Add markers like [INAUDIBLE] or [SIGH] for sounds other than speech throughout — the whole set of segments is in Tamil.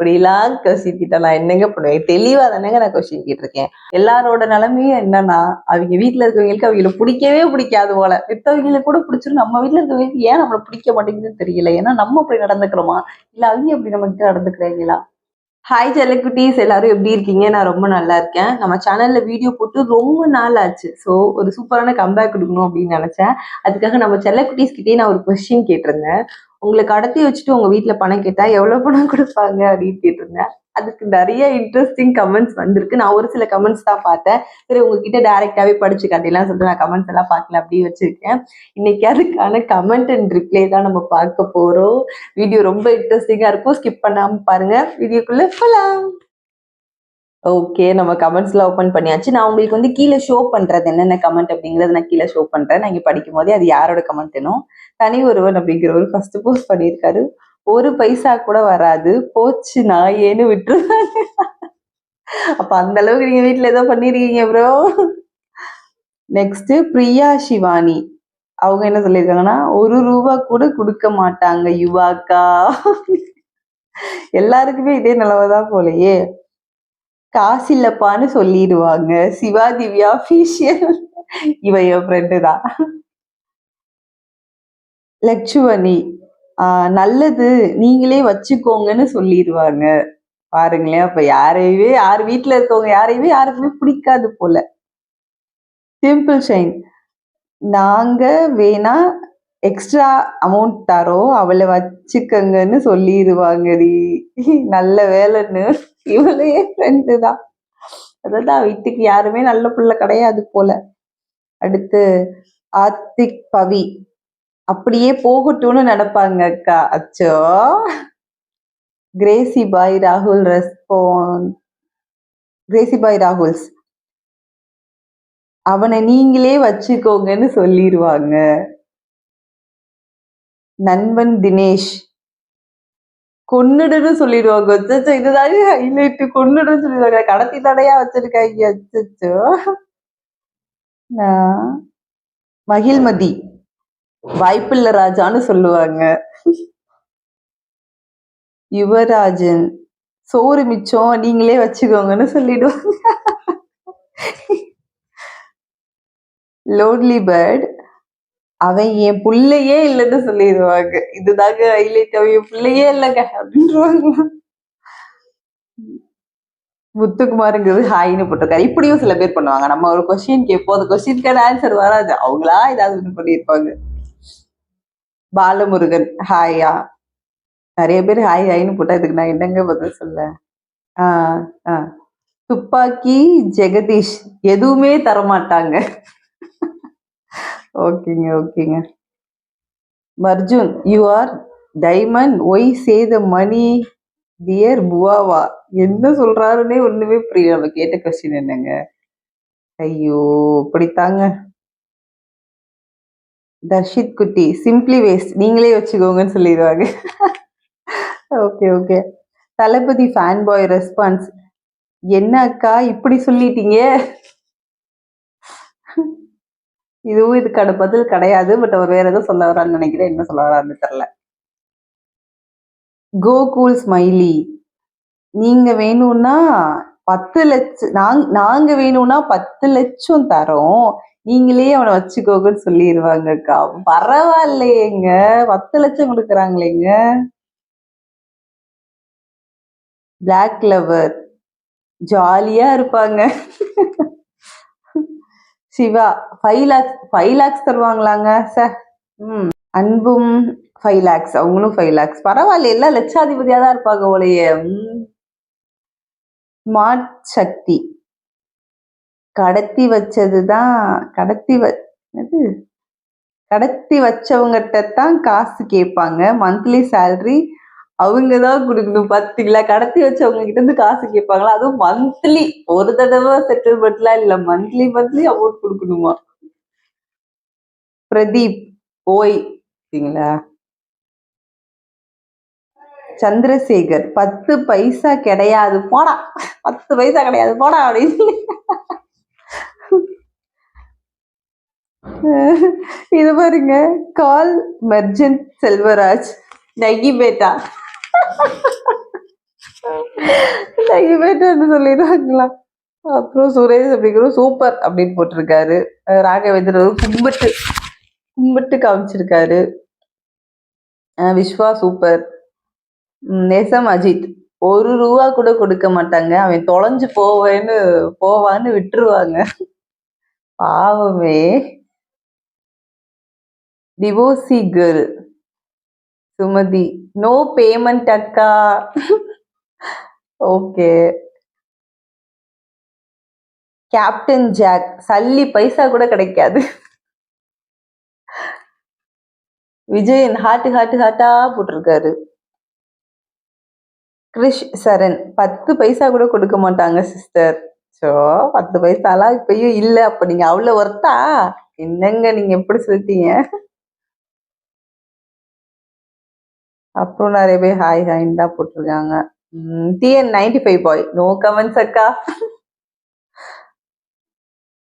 இப்படிலாம் கொஸ்டின் கிட்ட நான் என்னங்க பண்ணுவேன்? தெளிவா தானேங்க நான் கொஸ்டின் கேட்டிருக்கேன். எல்லாரோட நிலைமையும் என்னன்னா அவங்க வீட்ல இருக்கவங்களுக்கு அவங்கள பிடிக்கவே பிடிக்காது போல. மித்தவங்களுக்கு கூட பிடிச்சிரும். நம்ம வீட்ல இருக்கவங்களுக்கு ஏன் நம்மள பிடிக்க மாட்டேங்குதுன்னு தெரியல. ஏன்னா நம்ம அப்படி நடந்துக்கிறோமா? இல்ல அவங்க அப்படி நம்ம கிட்ட நடந்துக்கிறாங்களா? ஹாய் ஜெலக்குட்டீஸ் எல்லாரும் எப்படி இருக்கீங்க? நான் ரொம்ப நல்லா இருக்கேன். நம்ம சேனல்ல வீடியோ போட்டு ரொம்ப நாள் ஆச்சு. ஸோ ஒரு சூப்பரான கம்பேக் கொடுக்கணும் அப்படின்னு நினைச்சேன். அதுக்காக நம்ம செல்லக்குட்டீஸ் கிட்டே நான் ஒரு கொஸ்டின் கேட்டிருந்தேன். உங்களை கடத்தி வச்சுட்டு உங்க வீட்ல பணம் கேட்டா எவ்வளவு பணம் கொடுப்பாங்க அப்படின்னு கேட்டிருந்தேன். அதுக்கு நிறைய இன்ட்ரெஸ்டிங் கமெண்ட்ஸ் வந்திருக்கு. நான் ஒரு சில கமெண்ட்ஸ் தான் பார்த்தேன். சரி உங்ககிட்ட டைரெக்டாகவே படிச்சு காட்டிலாம் சொல்லிட்டு நான் கமெண்ட்ஸ் எல்லாம் பார்க்கல அப்படியே வச்சிருக்கேன். இன்னைக்கு அதுக்கான கமெண்ட் அண்ட் ரிப்ளை தான் நம்ம பார்க்க போறோம். வீடியோ ரொம்ப இன்ட்ரெஸ்டிங்கா இருக்கும். ஸ்கிப் பண்ணாம பாருங்க. வீடியோக்குள்ள ஃபுல்லா ஓகே நம்ம கமெண்ட்ஸ்லாம் ஓப்பன் பண்ணியாச்சு. நான் உங்களுக்கு வந்து கீழே ஷோ பண்றது என்னென்ன கமெண்ட் அப்படிங்கறத நான் கீழே ஷோ பண்றேன். நான் இங்கே படிக்கும் போதே அது யாரோட கமெண்ட் என்னும் தனி ஒருவன் அப்படிங்கிறவர் ஃபர்ஸ்ட் போஸ்ட் பண்ணியிருக்காரு. ஒரு பைசா கூட வராது. போச்சு ஏன்னு விட்டுருவாங்க அப்ப அந்த அளவுக்கு நீங்க வீட்டுல ஏதோ பண்ணிருக்கீங்க ப்ரோ நெக்ஸ்ட் பிரியா சிவானி அவங்க என்ன சொல்லியிருக்காங்கன்னா ஒரு ரூபா கூட கொடுக்க மாட்டாங்க யுவாக்கா. எல்லாருக்குமே இதே நிலவைதான் போலயே. காசு இல்லப்பான்னு சொல்லிடுவாங்க. சிவா திவ்யா ஃபீஷியல் இவ என் ஃப்ரெண்டு தான். லட்சுவணி நல்லது. நீங்களே வச்சுக்கோங்கன்னு சொல்லிடுவாங்க பாருங்களேன் அப்ப யாரையுமே யார் வீட்டுல இருக்கவங்க யாரையுமே யாருக்குமே பிடிக்காது போல. சிம்பிள் ஷைன் நாங்க வேணா எக்ஸ்ட்ரா அமௌண்ட் தரோம் அவளை வச்சுக்கங்கன்னு சொல்லிடுவாங்கடி நல்ல வேலைன்னு. இவளே ஃப்ரெண்டு தான். அதான் வீட்டுக்கு யாருமே நல்ல புள்ள கிடையாது போல. அடுத்து ஆத்திக் பவி. அப்படியே போகட்டும்னு நடப்பாங்க அக்கா. அச்சோ. கிரேசி பாய் ராகுல் ரெஸ்பான் கிரேசி பாய் ராகுல்ஸ் அவனை நீங்களே வச்சுக்கோங்கன்னு சொல்லிடுவாங்க நண்பன் தினேஷ். கொன்னுடுன்னு சொல்லிடுவாங்க. அச்சோ இதுதான் ஹைலைட் கொன்னுடுன்னு சொல்லிடுவாங்க. கடத்தி தடையா வச்சிருக்காங்க. அச்சச்சோ. மகிழ்மதி. வாய்ப்பில்ல ராஜான்னு சொல்லுவாங்க. யுவராஜன் சோறு மிச்சம் நீங்களே வச்சுக்கோங்கன்னு சொல்லிடுவாங்க. லோன்லி பேர்ட் அவன் என் புள்ளையே இல்லைன்னு சொல்லிடுவாங்க. இதுதாங்க ஹைலைட் அவன் என் பிள்ளையே இல்லைங்க அப்படின்றாங்க முத்துக்குமாருங்கிறது ஹாய்னு போட்டிருக்காரு. இப்படியும் சில பேர் பண்ணுவாங்க. நம்ம ஒரு கொஸ்டின் கேட்போம். அந்த கொஸ்டினுக்கான ஆன்சர் வராது. அவங்களா ஏதாவது ஒண்ணு பண்ணியிருப்பாங்க. பாலமுருகன். ஹாயா நிறைய பேர் ஹாய் ஹாய்னு போட்டா இதுக்கு நான் என்னங்க பதில் சொல்ல? ஆஹ் துப்பாக்கி ஜெகதீஷ் எதுவுமே தரமாட்டாங்க. ஓகேங்க ஓகேங்க. மர்ஜுன் you are diamond why say the money dear புவாவா? என்ன சொல்றாருன்னே ஒண்ணுமே புரியல. நம்ம கேட்ட கொஸ்டின் என்னங்க? ஐயோ இப்படித்தாங்க. தர்ஷித் குட்டி சிம்பிளி வேஸ்ட் நீங்களே வச்சுக்கோங்கன்னு சொல்லிடுவாங்க. Okay okay Thalapathy fan boy response என்ன அக்கா இப்படி சொல்லிட்டீங்க? இதுவும் இதுக்கான பதில் கிடையாது பட் அவர் வேற ஏதோ சொல்ல வரான்னு நினைக்கிறேன். என்ன சொல்ல வரான்னு தெரியல. கோகுல் ஸ்மைலி நீங்க வேணும்னா பத்து லட்சம் நாங் நாங்க வேணும்னா பத்து லட்சம் தரோம். நீங்களே அவனை வச்சுக்கோங்கன்னு சொல்லிடுவாங்கக்கா பரவாயில்லையேங்க. பத்து லட்சம் கொடுக்குறாங்களேங்க. பிளாக் லவர் ஜாலியா இருப்பாங்க. சிவா ஃபைவ் லேக்ஸ் ஃபைவ் லேக்ஸ் தருவாங்களாங்க சார் ம். அன்பும் ஃபைவ் லேக்ஸ் அவங்களும் ஃபைவ் லேக்ஸ் பரவாயில்ல எல்லாம் லட்சாதிபதியாக தான் இருப்பாங்க போலயே. ஸ்மார்ட் சக்தி. கடத்தி வச்சதுதான் கடத்தி வ என்னது? கடத்தி வச்சவங்ககிட்ட தான் காசு கேட்பாங்க. மந்த்லி சேலரி அவங்க தான் கொடுக்கணும் பாத்தீங்களா கடத்தி வச்சவங்க கிட்ட இருந்து காசு கேட்பாங்களா? அதுவும் மந்த்லி ஒரு தடவை செட்டில்மெண்ட்லாம் இல்ல. மந்த்லி மந்த்லி அமௌண்ட் கொடுக்கணுமா? பிரதீப் ஓய் சரிங்களா? சந்திரசேகர் பத்து பைசா கிடையாது. போடா. பத்து பைசா கிடையாது. போடா அப்படின்னு. [LAUGHS] இது பாருங்க கால் மர்ஜென்ட் செல்வராஜ் நகி பேட்டா [LAUGHS] நகி பேட்டான்னு சொல்லிடுவாங்களா அப்புறம் சுரேஷ் அப்படிங்கிறோம் சூப்பர் அப்படின்னு போட்டிருக்காரு. ராகவேந்திர கும்பிட்டு கும்பிட்டு காமிச்சிருக்காரு. விஸ்வா சூப்பர். நெசம் நேசம் அஜித். ஒரு ரூபா கூட கொடுக்க மாட்டாங்க. அவன் தொலைஞ்சு போவேன்னு போவான்னு விட்டுருவாங்க. பாவமே. டிவோசி கேர்ள் சுமதி நோ பேமெண்ட் அக்கா. ஓகே கேப்டன் ஜாக் சல்லி பைசா கூட கிடைக்காது. விஜயன் ஹாட்டு ஹாட்டு ஹாட்டா போட்டிருக்காரு. கிரிஷ் சரண் பத்து பைசா கூட கொடுக்க மாட்டாங்க சிஸ்டர் ஸோ பத்து பைசாலாம் இப்பயும் இல்லை அப்ப நீங்க அவ்வளோ ஒர்த்தா என்னங்க நீங்க எப்படி சொல்லிட்டீங்க? அப்புறம் நிறைய பேர் ஹாய் ஹாய்ன்னு தான் போட்டிருக்காங்க. TN ninety five boy no comments அக்கா.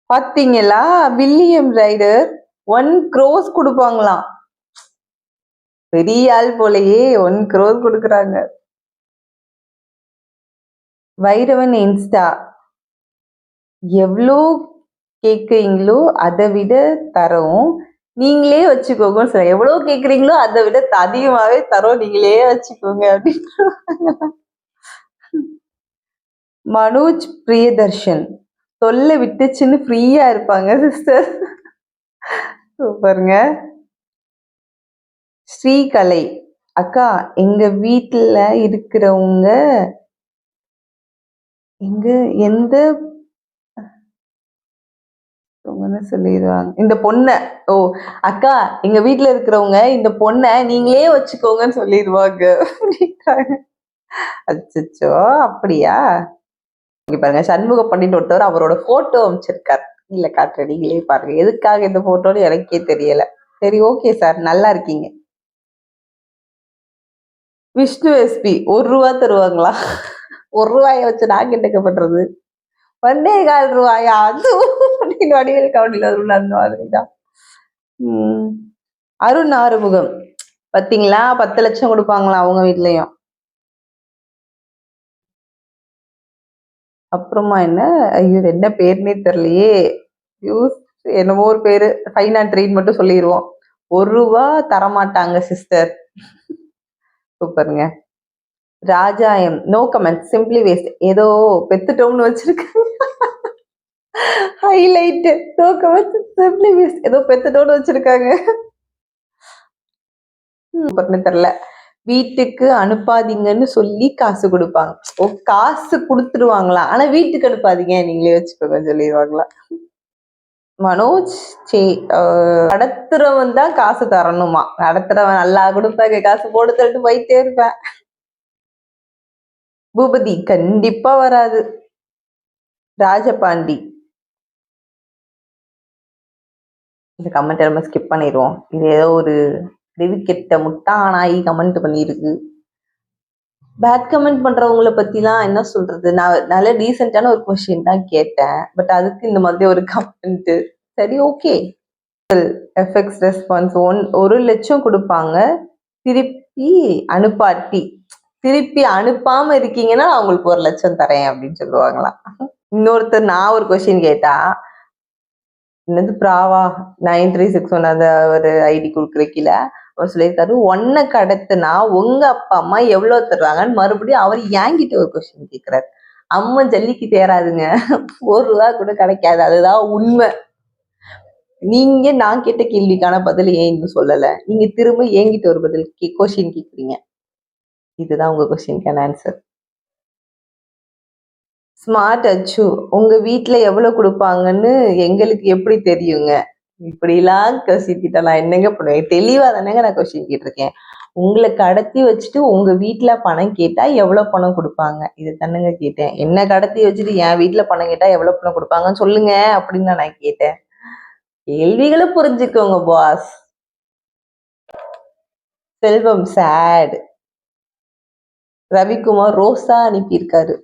பாத்தீங்களா? வில்லியம் ரைடர் ஒன் க்ரோஸ் கொடுப்பாங்களாம். பெரிய ஆள் போலயே ஒன் க்ரோஸ் கொடுக்குறாங்க. வைரவன் இன்ஸ்டா. எவ்வளோ கேட்குறீங்களோ அதை விட தரோம் நீங்களே வச்சுக்கோங்கன்னு சொல்ல எவ்வளவு கேக்குறீங்களோ அதை விட அதிகமாவே தரோம். நீங்களே வச்சுக்கோங்க அப்படின்னு. மனோஜ் பிரியதர்ஷன். தொல்லை விட்டுச்சுன்னு ஃப்ரீயா இருப்பாங்க சிஸ்டர் சூப்பருங்க. ஸ்ரீகலை. அக்கா எங்க வீட்டுல இருக்கிறவங்க எங்க எந்த உங்கன்னு சொல்லிடுவாங்க. இந்த பொண்ணை ஓ அக்கா எங்க வீட்டுல இருக்கிறவங்க இந்த பொண்ணை நீங்களே வச்சுக்கோங்கன்னு சொல்லிடுவாங்க. அச்சோ அப்படியா? இங்க பாருங்க சண்முக பண்ணிட்டு ஒருத்தவர் அவரோட போட்டோ அமைச்சிருக்கார். இல்ல காட்டுற நீங்களே பாருங்க எதுக்காக இந்த போட்டோன்னு எனக்கே தெரியல. சரி ஓகே சார் நல்லா இருக்கீங்க. விஷ்ணு எஸ்பி ஒரு ரூபா தருவாங்களா? ஒரு ரூபாய வச்சு நான் கிட்டக்க பண்றது? ஒன்னே கால் ரூபாயா? அதுவும் அப்படின்னு வடிவேல் கவுண்டில வரும்ல அந்த மாதிரி தான். அருண் ஆறுமுகம். பாத்தீங்களா? பத்து லட்சம் கொடுப்பாங்களா அவங்க வீட்லயும்? அப்புறமா என்ன? ஐயோ என்ன பேர்னே தெரியலையே. யூஸ் என்னமோ ஒரு பேரு. ஃபைவ் நாட் த்ரீன்னு மட்டும் சொல்லிடுவோம் ஒரு ரூபா தரமாட்டாங்க சிஸ்டர் சூப்பருங்க. ராஜாயம். நோ கமெண்ட் சிம்பிளி வேஸ்ட் ஏதோ பெத்துட்டோம்னு வச்சிருக்காங்க. ஹைலைட் சிம்பிளி வேஸ்ட் ஏதோ பெத்துட்டோம்னு வச்சிருக்காங்க. தெரியல. வீட்டுக்கு அனுப்பாதீங்கன்னு சொல்லி காசு கொடுப்பாங்க. ஓ காசு கொடுத்துருவாங்களா? ஆனா வீட்டுக்கு அனுப்பாதீங்க. நீங்களே வச்சுக்கோங்க சொல்லிடுவாங்களா? மனோஜ் சே நடத்துறவன் தான் காசு தரணுமா? நடத்துறவன் நல்லா கொடுப்பாங்க. காசு போட்டு தட்டு போயிட்டே இருப்பேன். பூபதி கண்டிப்பா வராது. ராஜபாண்டி. இந்த கமெண்ட் நம்ம ஸ்கிப் பண்ணிடுவோம். இது ஏதோ ஒரு கெட்ட முட்டானாயி கமெண்ட் பண்ணியிருக்கு. பேட் கமெண்ட் பண்றவங்கள பற்றிலாம் என்ன சொல்றது? நான் நல்ல டீசென்டான ஒரு கொஷின் தான் கேட்டேன். பட் அதுக்கு இந்த மாதிரி ஒரு கமெண்ட் சரி ஓகே எஃபெக்ட்ஸ் ரெஸ்பான்ஸ் ஒன் ஒரு லட்சம் கொடுப்பாங்க. திருப்பி அனுப்பாட்டி. திருப்பி அனுப்பாம இருக்கீங்கன்னா அவங்களுக்கு ஒரு லட்சம் தரேன் அப்படின்னு சொல்லுவாங்களாம். இன்னொருத்தர் நான் ஒரு கொஸ்டின் கேட்டா என்னது பிராவா நைன் த்ரீ சிக்ஸ் ஒன் அந்த ஒரு ஐடி கொடுக்குற கீழே அவர் சொல்லியிருக்காரு ஒன்ன கடத்துனா உங்க அப்பா அம்மா எவ்வளவு தர்றாங்கன்னு மறுபடியும் அவர் ஏங்கிட்ட ஒரு கொஸ்டின் கேட்கிறாரு அம்மா ஜல்லிக்கு தேராதுங்க. ஒரு ரூபா கூட கிடைக்காது. அதுதான் உண்மை. நீங்க நான் கேட்ட கேள்விக்கான பதில் ஏன் இன்னும் சொல்லல? நீங்க திரும்ப ஏங்கிட்டு ஒரு பதில் கொஸ்டின் கேக்குறீங்க. இதுதான் உங்க கொஸ்டினுக்கான ஆன்சர் ஸ்மார்ட் அச்சு. உங்க வீட்டில் எவ்வளவு கொடுப்பாங்கன்னு எங்களுக்கு எப்படி தெரியுங்க? இப்படிலாம் கொஸ்டின் கிட்ட நான் என்னங்க பண்ணுவேன்? தெளிவா தானேங்க நான் கொஸ்டின் கேட்டிருக்கேன். உங்களை கடத்தி வச்சுட்டு உங்க வீட்டில் பணம் கேட்டா எவ்வளவு பணம் கொடுப்பாங்க? இது தானுங்க கேட்டேன். என்ன கடத்தி வச்சுட்டு என் வீட்டில் பணம் கேட்டா எவ்வளவு பணம் கொடுப்பாங்கன்னு சொல்லுங்க அப்படின்னு தான் நான் கேட்டேன். கேள்விகளை புரிஞ்சுக்கோங்க பாஸ் செல்வம் சேட் ரவிக்குமார் ரோஸா அனுப்பியிருக்காரு.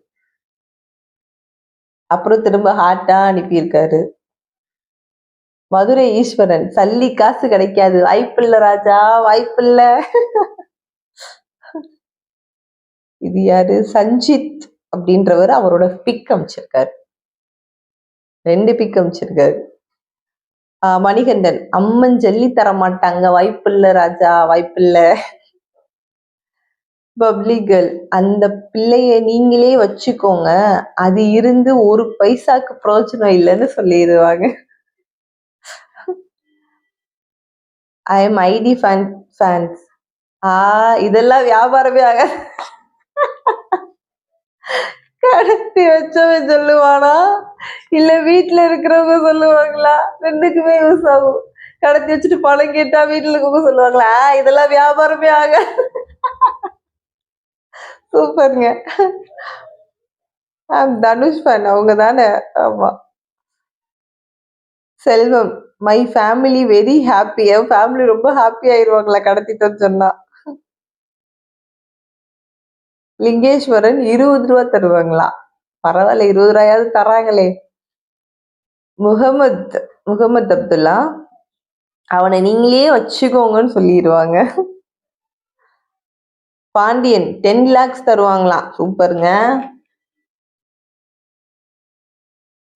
அப்புறம் திரும்ப ஹார்ட்டா அனுப்பியிருக்காரு. மதுரை ஈஸ்வரன் சல்லி காசு கிடைக்காது. வாய்ப்பில்ல ராஜா வாய்ப்பில்ல இது யாரு? சஞ்சித் அப்படின்றவர் அவரோட பிக் அமைச்சிருக்காரு. ரெண்டு பிக் அமைச்சிருக்காரு. ஆஹ் மணிகண்டன் அம்மன் ஜல்லி தர மாட்டாங்க வாய்ப்பில்ல ராஜா வாய்ப்பில்ல பப்ளிகல் அந்த பிள்ளைய நீங்களே வச்சுக்கோங்க. அது இருந்து ஒரு பைசாக்கு பிரயோஜனம் இல்லைன்னு சொல்லிடுவாங்க. I am ID fan fans ஆ இதெல்லாம் வியாபாரமே ஆக கடத்தி வச்சவன் சொல்லுவானா? இல்ல வீட்டுல இருக்கிறவங்க சொல்லுவாங்களா? ரெண்டுக்குமே யூஸ் ஆகும். கடத்தி வச்சுட்டு பணம் கேட்டா வீட்டுல இருக்கவங்க சொல்லுவாங்களா? இதெல்லாம் வியாபாரமே ஆக சூப்பருங்க. தனுஷ் ஃபேன் அவங்க தானே? ஆமாம் Selvam my family very happy N family ரொம்ப ஹாப்பி ஆயிருவாங்களா கடத்திட்டோன்னு சொன்னா. லிங்கேஸ்வரன் இருபது ரூபா தருவாங்களா? பரவாயில்ல இருபது ரூபாயாவது தராங்களே. முகமது முகமது அப்துல்லா அவனை நீங்களே வச்சுக்கோங்கன்னு சொல்லிடுவாங்க பாண்டியன் டென் லேக்ஸ் தருவாங்களாம். சூப்பருங்க.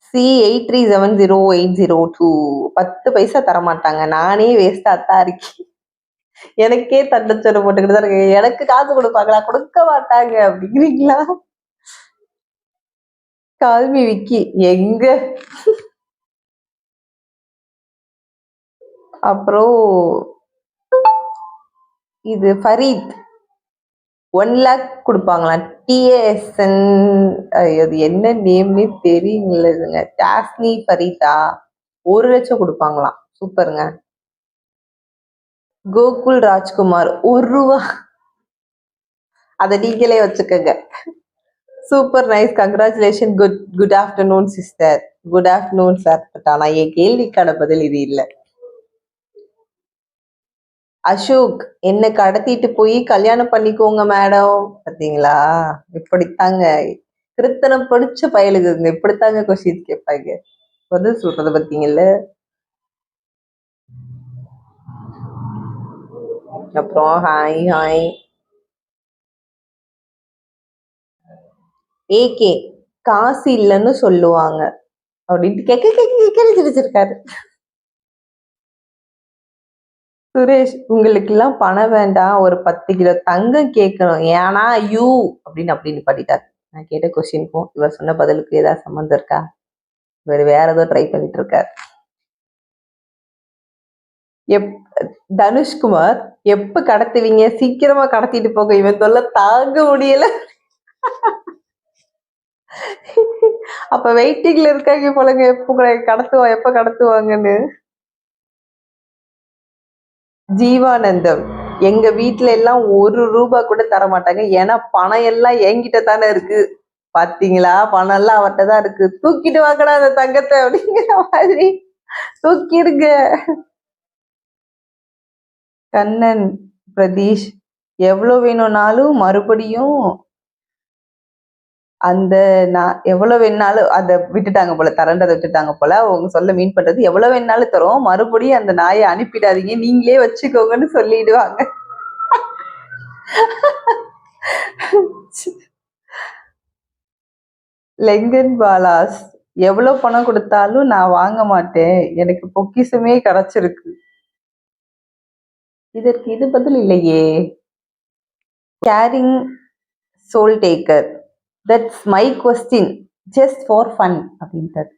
C eight three seven zero eight zero two பத்து பைசா தர மாட்டாங்க நானே வேஸ்டா தான் இருக்கேன் எனக்கே தண்டச்சோறு போட்டுக்கிட்டு தான் இருக்கு. எனக்கு காசு கொடுப்பாங்களா? கொடுக்க மாட்டாங்க. அப்படிங்கிறீங்களா? Call me Vicky. எங்க? அப்புறம் இது ஃபரீத். ஒன் லேக் கொடுப்பாங்களாம் டிஏஎஸ்என் அது என்ன நேம்னே தெரியுங்களதுங்க டாஸ்னி ஃபரீதா ஒரு லட்சம் கொடுப்பாங்களாம். சூப்பருங்க. கோகுல் ராஜ்குமார் ஒரு ரூபா. அதை நீங்களே வச்சுக்கோங்க. Super nice congratulation good good afternoon sister good afternoon sir but ஆனால் என் கேள்விக்கான பதில் இது இல்லை. அசோக் என்ன கடத்திட்டு போய் கல்யாணம் பண்ணிக்கோங்க மேடம். பார்த்தீங்களா இப்படித்தாங்க. கிருத்தனம் படிச்ச பயலுக்குங்க இப்படித்தாங்க கொஸ்டின் கேட்பாங்க. பதில் சொல்றத பார்த்தீங்கல்ல அப்புறம் ஹாய் ஹாய் ஏகே காசு இல்லைன்னு சொல்லுவாங்க. அப்படின்ட்டு கேட்க கேட்க கேட்க சிரிச்சிருக்காரு சுரேஷ் உங்களுக்கெல்லாம் பணம் வேண்டாம். ஒரு பத்து கிலோ தங்கம் கேட்கணும். ஏன்னா யூ அப்படின்னு அப்படின்னு பண்ணிட்டார் நான் கேட்ட கொஸ்டினுக்கும் இவர் சொன்ன பதிலுக்கு ஏதாவது சம்மந்தம் இருக்கா? இவர் வேற ஏதோ ட்ரை பண்ணிட்டு இருக்கார். எப் தனுஷ்குமார் எப்ப கடத்துவீங்க? சீக்கிரமா கடத்திட்டு போக இவன் சொல்ல தாங்க முடியல. அப்ப வெயிட்டிங்ல இருக்காங்க போலங்க. எப்ப கடத்துவா எப்ப கடத்துவாங்கன்னு. ஜீவானந்தம். எங்க வீட்டுல எல்லாம் ஒரு ரூபா கூட தர மாட்டாங்க ஏன்னா பணம் எல்லாம் என்கிட்ட தானே இருக்கு. பாத்தீங்களா? பணம் எல்லாம் அவர்கிட்ட தான் இருக்கு. தூக்கிட்டு வாங்கடா அந்த தங்கத்தை அப்படிங்கிற மாதிரி. தூக்கிடுங்க. கண்ணன் பிரதீஷ் எவ்வளவு வேணும்னாலும் மறுபடியும் அந்த நான் எவ்வளவு வேணாலும் அதை விட்டுட்டாங்க போல தரண்டதை விட்டுட்டாங்க போல அவங்க சொல்ல மீன் பண்றது எவ்வளவு வேணாலும் தரும். மறுபடியும் அந்த நாயை அனுப்பிடாதீங்க. நீங்களே வச்சுக்கோங்கன்னு சொல்லிடுவாங்க. லெங்கன் பாலாஸ் எவ்வளவு பணம் கொடுத்தாலும் நான் வாங்க மாட்டேன். எனக்கு பொக்கிசமே கிடைச்சிருக்கு இதற்கு இது பதில் இல்லையே. Caring soul taker that's my question just for fun அப்படின்றது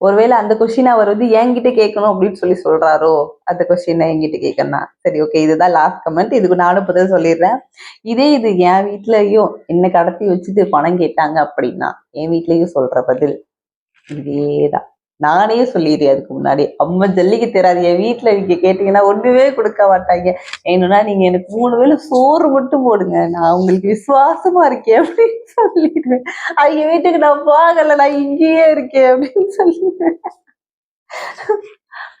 ஒருவேளை அந்த கொஸ்டின் அவர் வந்து என்கிட்ட கேட்கணும் அப்படின்னு சொல்லி சொல்றாரோ? அந்த கொஸ்டின் என்கிட்ட கேட்கணும் சரி ஓகே இதுதான் லாஸ்ட் கமெண்ட் இதுக்கு நானும் பதில் சொல்லிடுறேன். இதே இது என் வீட்லயும் என்ன கடத்தி வச்சுட்டு பணம் கேட்டாங்க அப்படின்னா என் வீட்லயும் சொல்ற பதில் இதேதான். நானே சொல்லிடுறேன் அதுக்கு முன்னாடி. அம்மா ஜல்லிக்கு தெரியாது என் வீட்டில் நீங்க கேட்டீங்கன்னா ஒண்ணுமே கொடுக்க மாட்டாங்க. என்னன்னா நீங்க எனக்கு மூணு வேலை சோறு மட்டும் போடுங்க. நான் உங்களுக்கு விசுவாசமா இருக்கேன் அப்படின்னு சொல்லிடுவேன். அவங்க வீட்டுக்கு நான் போகலை நான் இங்கேயே இருக்கேன் அப்படின்னு சொல்லிடுவேன்.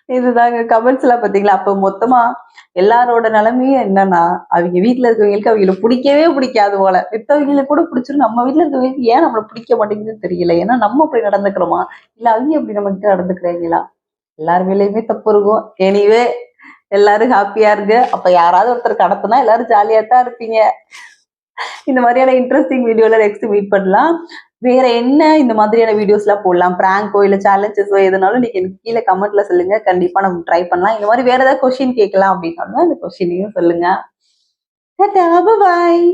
இதுதாங்க கமெண்ட்ஸ் எல்லாம் பாத்தீங்களா? அப்ப மொத்தமா எல்லாரோட நிலைமையும் என்னன்னா அவங்க வீட்டுல இருக்கவங்களுக்கு அவங்கள பிடிக்கவே பிடிக்காது போல. மித்தவங்களுக்கு கூட பிடிச்சிரும். நம்ம வீட்டுல இருக்கவங்களுக்கு ஏன் நம்மள பிடிக்க மாட்டேங்குதுன்னு தெரியல. ஏன்னா நம்ம அப்படி நடந்துக்கிறோமா? இல்ல அவங்க அப்படி நம்ம கிட்ட நடந்துக்கிறாங்களா? எல்லாருமேலயுமே தப்பு இருக்கும். எனிவே எல்லாரும் ஹாப்பியா இருக்கு அப்ப யாராவது ஒருத்தர் கடத்தினா எல்லாரும் ஜாலியா தான் இருப்பீங்க. இந்த மாதிரியான இன்ட்ரெஸ்டிங் வீடியோல நெக்ஸ்ட் மீட் பண்ணலாம். வேற என்ன இந்த மாதிரியான வீடியோஸ்லாம் போடலாம்? பிராங்கோ இல்ல சேலஞ்சஸோ எதுனாலும் நீங்க எனக்கு கீழே கமெண்ட்ல சொல்லுங்க. கண்டிப்பா நம்ம ட்ரை பண்ணலாம். இந்த மாதிரி வேற ஏதாவது கொஸ்டின் கேட்கலாம் அப்படின்னாலும் அந்த கொஸ்டினையும் சொல்லுங்க. பாய்